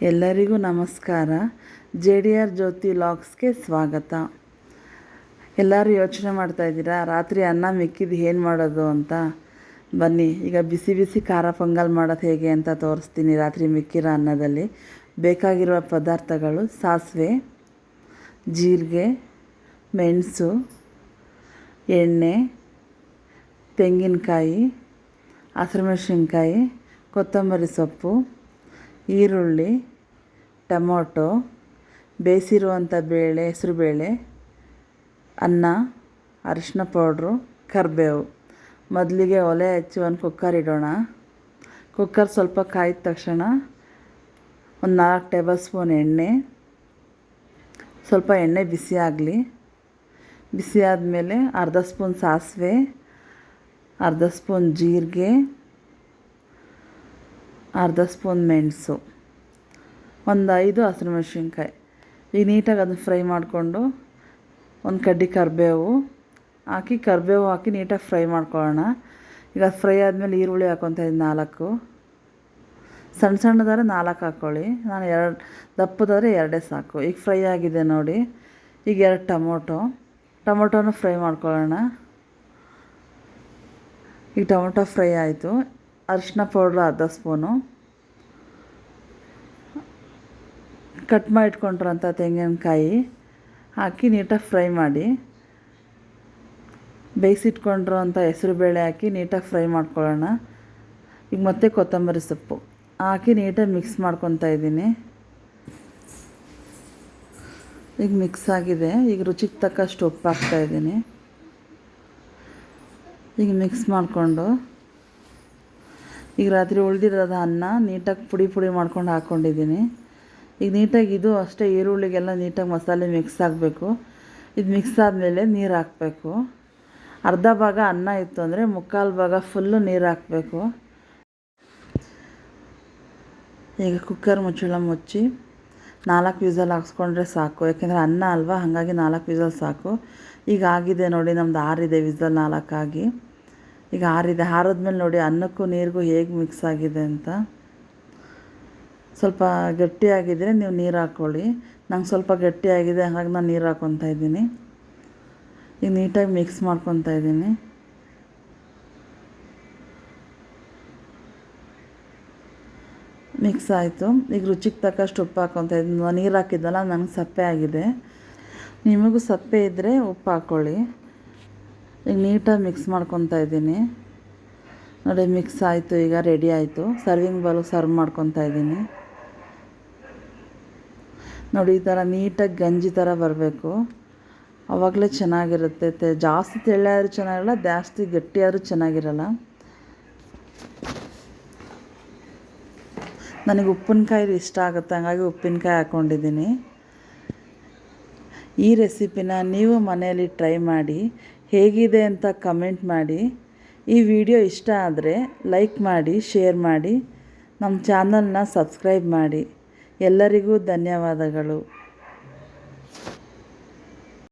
ಎಲ್ಲರಿಗೂ ನಮಸ್ಕಾರ. J D R ಜ್ಯೋತಿ ಲಾಗ್ಸ್ಗೆ ಸ್ವಾಗತ. ಎಲ್ಲರೂ ಯೋಚನೆ ಮಾಡ್ತಾ ಇದ್ದೀರಾ? ರಾತ್ರಿ ಅನ್ನ ಮಿಕ್ಕಿದ್ದು ಏನು ಮಾಡೋದು ಅಂತ? ಬನ್ನಿ, ಈಗ ಬಿಸಿ ಬಿಸಿ ಖಾರ ಪೊಂಗಲ್ ಮಾಡೋದು ಹೇಗೆ ಅಂತ ತೋರಿಸ್ತೀನಿ ರಾತ್ರಿ ಮಿಕ್ಕಿರೋ ಅನ್ನದಲ್ಲಿ. ಬೇಕಾಗಿರುವ ಪದಾರ್ಥಗಳು ಸಾಸಿವೆ, ಜೀರಿಗೆ, ಮೆಣಸು, ಎಣ್ಣೆ, ತೆಂಗಿನಕಾಯಿ, ಹಸಿರುಮೆಣಸಿನ್ಕಾಯಿ, ಕೊತ್ತಂಬರಿ ಸೊಪ್ಪು. ಈರುಳ್ಳಿ, ಟೊಮೊಟೊ, ಬೇಯಿಸಿರುವಂಥ ಬೇಳೆ ಹೆಸರುಬೇಳೆ ಅನ್ನ, ಅರಿಶಿನ ಪೌಡ್ರು, ಕರಿಬೇವು. ಮೊದಲಿಗೆ ಒಲೆ ಹಚ್ಚಿ ಒಂದು ಕುಕ್ಕರ್ ಇಡೋಣ. ಕುಕ್ಕರ್ ಸ್ವಲ್ಪ ಕಾಯಿದ ತಕ್ಷಣ ಒಂದು ನಾಲ್ಕು ಟೇಬಲ್ ಸ್ಪೂನ್ ಎಣ್ಣೆ, ಸ್ವಲ್ಪ ಎಣ್ಣೆ ಬಿಸಿ ಆಗಲಿ. ಬಿಸಿ ಆದಮೇಲೆ ಅರ್ಧ ಸ್ಪೂನ್ ಸಾಸಿವೆ, ಅರ್ಧ ಸ್ಪೂನ್ ಜೀರಿಗೆ ಅರ್ಧ ಸ್ಪೂನ್ ಮೆಣಸು, ಒಂದು ಐದು ಹಸಿರು ಮೆಣಸಿನ್ಕಾಯಿ. ಈಗ ನೀಟಾಗಿ ಅದನ್ನು ಫ್ರೈ ಮಾಡಿಕೊಂಡು ಒಂದು ಕಡ್ಡಿ ಕರಿಬೇವು ಹಾಕಿ ಕರಿಬೇವು ಹಾಕಿ ನೀಟಾಗಿ ಫ್ರೈ ಮಾಡ್ಕೊಳ್ಳೋಣ. ಈಗ ಫ್ರೈ ಆದಮೇಲೆ ಈರುಳ್ಳಿ ಹಾಕೊತ ಇದ್ದೀನಿ ನಾಲ್ಕು. ಸಣ್ಣ ಸಣ್ಣದಾದ್ರೆ ನಾಲ್ಕು ಹಾಕ್ಕೊಳ್ಳಿ ನಾನು ಎರಡು, ದಪ್ಪದಾದ್ರೆ ಎರಡೇ ಸಾಕು. ಈಗ ಫ್ರೈ ಆಗಿದೆ ನೋಡಿ. ಈಗ ಎರಡು ಟೊಮೊಟೊ, ಟೊಮೊಟೊನ ಫ್ರೈ ಮಾಡ್ಕೊಳ್ಳೋಣ. ಈಗ ಟೊಮೊಟೊ ಫ್ರೈ ಆಯಿತು. ಅರಿಶಿನ ಪೌಡ್ರ್ ಅರ್ಧ ಸ್ಪೂನು. ಕಟ್ ಮಾಡಿಟ್ಕೊಂಡಿರೋಂಥ ತೆಂಗಿನಕಾಯಿ ಹಾಕಿ ನೀಟಾಗಿ ಫ್ರೈ ಮಾಡಿ. ಬೇಯಿಸಿಟ್ಕೊಂಡಿರೋಂಥ ಹೆಸರು ಬೇಳೆ ಹಾಕಿ ನೀಟಾಗಿ ಫ್ರೈ ಮಾಡ್ಕೊಳ್ಳೋಣ. ಈಗ ಮತ್ತೆ ಕೊತ್ತಂಬರಿ ಸೊಪ್ಪು ಹಾಕಿ ನೀಟಾಗಿ ಮಿಕ್ಸ್ ಮಾಡ್ಕೊತಾ ಇದ್ದೀನಿ. ಈಗ ಮಿಕ್ಸ್ ಆಗಿದೆ. ಈಗ ರುಚಿಗೆ ತಕ್ಕಷ್ಟು ಉಪ್ಪು ಹಾಕ್ತಾಯಿದ್ದೀನಿ ಈಗ ಮಿಕ್ಸ್ ಮಾಡಿಕೊಂಡು ಈಗ ರಾತ್ರಿ ಉಳಿದಿರೋದು ಅನ್ನ ನೀಟಾಗಿ ಪುಡಿ ಪುಡಿ ಮಾಡ್ಕೊಂಡು ಹಾಕ್ಕೊಂಡಿದ್ದೀನಿ ಈಗ ನೀಟಾಗಿ ಇದು ಅಷ್ಟೇ ಈರುಳ್ಳಿಗೆಲ್ಲ ನೀಟಾಗಿ ಮಸಾಲೆ ಮಿಕ್ಸ್ ಆಗಬೇಕು. ಇದು ಮಿಕ್ಸ್ ಆದಮೇಲೆ ನೀರು ಹಾಕಬೇಕು. ಅರ್ಧ ಭಾಗ ಅನ್ನ ಇತ್ತು ಅಂದರೆ ಮುಕ್ಕಾಲು ಭಾಗ ಫುಲ್ಲು ನೀರು ಹಾಕಬೇಕು. ಈಗ ಕುಕ್ಕರ್ ಮುಚ್ಚಳ ಮುಚ್ಚಿ ನಾಲ್ಕು ವಿಸಲ್ ಹಾಕ್ಸ್ಕೊಂಡ್ರೆ ಸಾಕು. ಯಾಕೆಂದರೆ ಅನ್ನ ಅಲ್ವಾ? ಹಾಗಾಗಿ ನಾಲ್ಕು ವಿಸಲ್ ಸಾಕು. ಈಗ ಆಗಿದೆ ನೋಡಿ, ನಮ್ದು ಆರಿದೆ ವಿಸಲ್ ನಾಲ್ಕಾಗಿ. ಈಗ ಆರಿದೆ. ಆರಿದ್ಮೇಲೆ ನೋಡಿ ಅನ್ನಕ್ಕೂ ನೀರಿಗೂ ಹೇಗೆ ಮಿಕ್ಸ್ ಆಗಿದೆ ಅಂತ. ಸ್ವಲ್ಪ ಗಟ್ಟಿಯಾಗಿದ್ದರೆ ನೀವು ನೀರು ಹಾಕ್ಕೊಳ್ಳಿ ನಂಗೆ ಸ್ವಲ್ಪ ಗಟ್ಟಿಯಾಗಿದೆ ಹಾಗಾಗಿ ನಾನು ನೀರು ಹಾಕ್ಕೊತಾ ಇದ್ದೀನಿ. ಈಗ ನೀಟಾಗಿ ಮಿಕ್ಸ್ ಮಾಡ್ಕೊತಾ ಇದ್ದೀನಿ. ಮಿಕ್ಸ್ ಆಯಿತು. ಈಗ ರುಚಿಗೆ ತಕ್ಕಷ್ಟು ಉಪ್ಪು ಹಾಕ್ಕೊತಾ ಇದ್ದೀನಿ. ನೀರು ಹಾಕಿದ್ದಲ್ಲ ನನಗೆ ಸಪ್ಪೆ ಆಗಿದೆ. ನಿಮಗೂ ಸಪ್ಪೆ ಇದ್ದರೆ ಉಪ್ಪು ಹಾಕ್ಕೊಳ್ಳಿ ಈಗ ನೀಟಾಗಿ ಮಿಕ್ಸ್ ಮಾಡ್ಕೊತಾ ಇದ್ದೀನಿ. ನೋಡಿ ಮಿಕ್ಸ್ ಆಯಿತು, ಈಗ ರೆಡಿ ಆಯಿತು. ಸರ್ವಿಂಗ್ ಬೌಲ್ಗೆ ಸರ್ವ್ ಮಾಡ್ಕೊತಾ ಇದ್ದೀನಿ. ನೋಡಿ, ಈ ಥರ ನೀಟಾಗಿ ಗಂಜಿ ಥರ ಬರಬೇಕು. ಆವಾಗಲೇ ಚೆನ್ನಾಗಿರುತ್ತೆ. ತೆ, ಜಾಸ್ತಿ ತೆಳ್ಳಾದ್ರೂ ಚೆನ್ನಾಗಿರಲ್ಲ, ಜಾಸ್ತಿ ಗಟ್ಟಿಯಾದ್ರೂ ಚೆನ್ನಾಗಿರಲ್ಲ. ನನಗೆ ಉಪ್ಪಿನಕಾಯಿ ಇಷ್ಟ ಆಗುತ್ತೆ. ಹಾಗಾಗಿ ಉಪ್ಪಿನಕಾಯಿ ಹಾಕ್ಕೊಂಡಿದ್ದೀನಿ ಈ ರೆಸಿಪಿನ ನೀವು ಮನೆಯಲ್ಲಿ ಟ್ರೈ ಮಾಡಿ. ಹೇಗಿದೆ ಅಂತ ಕಮೆಂಟ್ ಮಾಡಿ. ಈ ವಿಡಿಯೋ ಇಷ್ಟ ಆದರೆ ಲೈಕ್ ಮಾಡಿ ಶೇರ್ ಮಾಡಿ. ನಮ್ಮ ಚಾನಲ್ನ ಸಬ್ಸ್ಕ್ರೈಬ್ ಮಾಡಿ. ಎಲ್ಲರಿಗೂ ಧನ್ಯವಾದಗಳು.